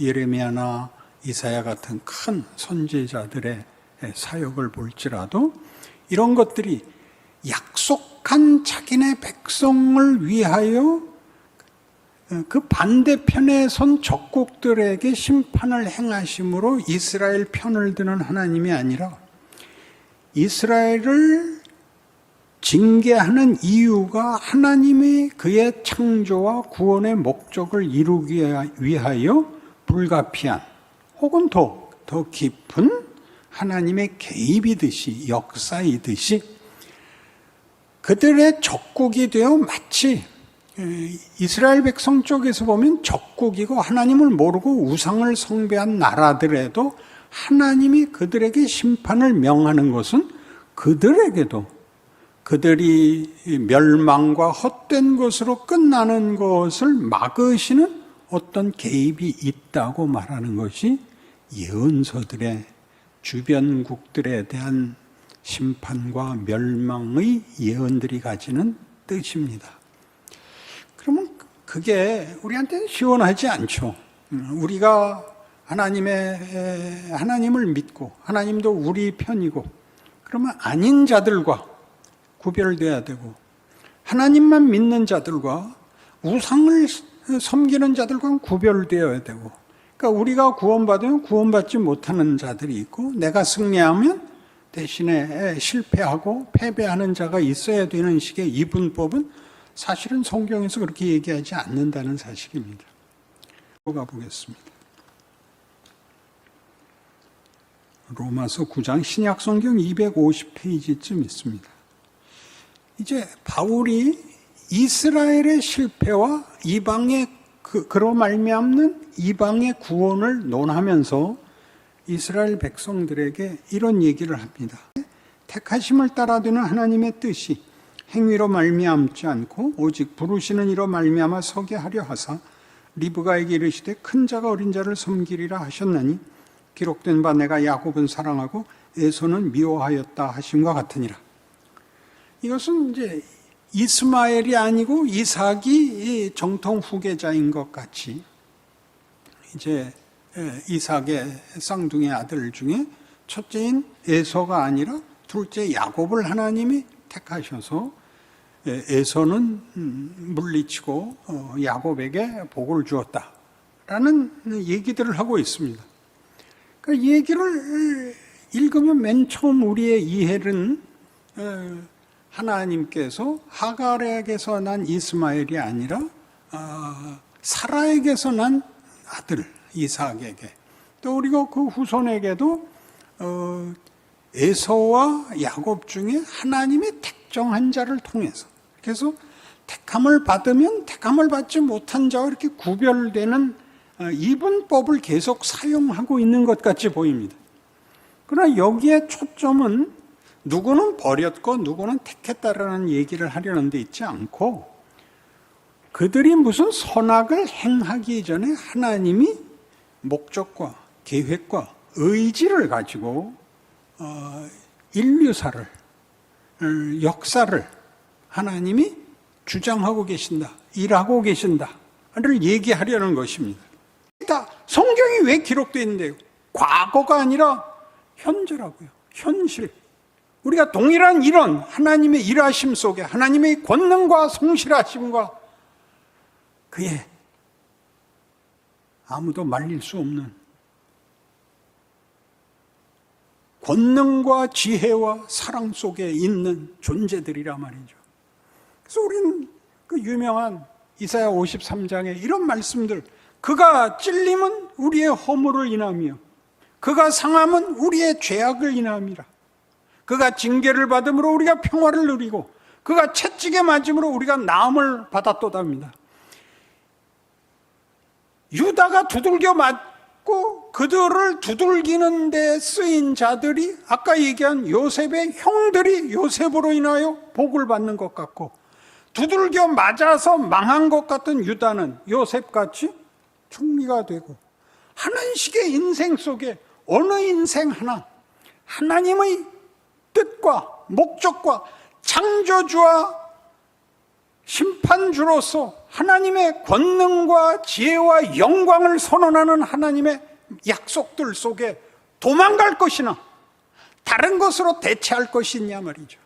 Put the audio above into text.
예레미야나 이사야 같은 큰 선지자들의 사역을 볼지라도 이런 것들이 약속한 자기네 백성을 위하여 그 반대편에 선 적국들에게 심판을 행하심으로 이스라엘 편을 드는 하나님이 아니라 이스라엘을 징계하는 이유가 하나님이 그의 창조와 구원의 목적을 이루기 위하여 불가피한 혹은 더, 더 깊은 하나님의 개입이듯이 역사이듯이 그들의 적국이 되어 마치 이스라엘 백성 쪽에서 보면 적국이고 하나님을 모르고 우상을 숭배한 나라들에도 하나님이 그들에게 심판을 명하는 것은 그들에게도 그들이 멸망과 헛된 것으로 끝나는 것을 막으시는 어떤 개입이 있다고 말하는 것이 예언서들의 주변국들에 대한 심판과 멸망의 예언들이 가지는 뜻입니다. 그러면 그게 우리한테는 시원하지 않죠. 우리가 하나님의 하나님을 믿고 하나님도 우리 편이고 그러면 아닌 자들과 구별돼야 되고 하나님만 믿는 자들과 우상을 섬기는 자들과 구별되어야 되고 그러니까 우리가 구원받으면 구원받지 못하는 자들이 있고 내가 승리하면 대신에 실패하고 패배하는 자가 있어야 되는 식의 이분법은 사실은 성경에서 그렇게 얘기하지 않는다는 사실입니다. 가 보겠습니다. 로마서 9장 신약 성경 250페이지쯤 있습니다. 이제 바울이 이스라엘의 실패와 이방의 그, 그로 말미암는 이방의 구원을 논하면서 이스라엘 백성들에게 이런 얘기를 합니다. 택하심을 따라드는 하나님의 뜻이 행위로 말미암지 않고 오직 부르시는 이로 말미암아 서게 하려 하사 리브가에게 이르시되 큰 자가 어린 자를 섬기리라 하셨나니 기록된 바 내가 야곱은 사랑하고 에서는 미워하였다 하심과 같으니라. 이것은 이제 이스마엘이 아니고 이삭이 정통 후계자인 것 같이 이제 이삭의 쌍둥이 아들 중에 첫째인 에서가 아니라 둘째 야곱을 하나님이 택하셔서 에서는 물리치고 어, 야곱에게 복을 주었다라는 얘기들을 하고 있습니다. 그 얘기를 읽으면 맨 처음 우리의 이해는 어, 하나님께서 하갈에게서 난 이스마엘이 아니라 어, 사라에게서 난 아들 이삭에게 또 우리가 그 후손에게도 에서와 야곱 중에 하나님이 택정한 자를 통해서 그래서 택함을 받으면 택함을 받지 못한 자와 이렇게 구별되는 어, 이분법을 계속 사용하고 있는 것 같이 보입니다. 그러나 여기에 초점은 누구는 버렸고 누구는 택했다라는 얘기를 하려는 데 있지 않고 그들이 무슨 선악을 행하기 전에 하나님이 목적과 계획과 의지를 가지고 어, 인류사를 어, 역사를 하나님이 주장하고 계신다, 일하고 계신다를 얘기하려는 것입니다. 다 성경이 왜 기록되어 있는데요? 과거가 아니라 현재라고요. 현실. 우리가 동일한 이런 하나님의 일하심 속에 하나님의 권능과 성실하심과 그의 아무도 말릴 수 없는 권능과 지혜와 사랑 속에 있는 존재들이라 말이죠. 그래서 우리는 그 유명한 이사야 53장에 이런 말씀들 그가 찔림은 우리의 허물을 인하며 그가 상함은 우리의 죄악을 인함이라. 그가 징계를 받음으로 우리가 평화를 누리고 그가 채찍에 맞음으로 우리가 나음을 받았도답니다. 유다가 두들겨 맞고 그들을 두들기는 데 쓰인 자들이 아까 얘기한 요셉의 형들이 요셉으로 인하여 복을 받는 것 같고 두들겨 맞아서 망한 것 같은 유다는 요셉같이 총리가 되고 하는 식의 인생 속에 어느 인생 하나 하나님의 뜻과 목적과 창조주와 심판주로서 하나님의 권능과 지혜와 영광을 선언하는 하나님의 약속들 속에 도망갈 것이나 다른 것으로 대체할 것이냐 말이죠.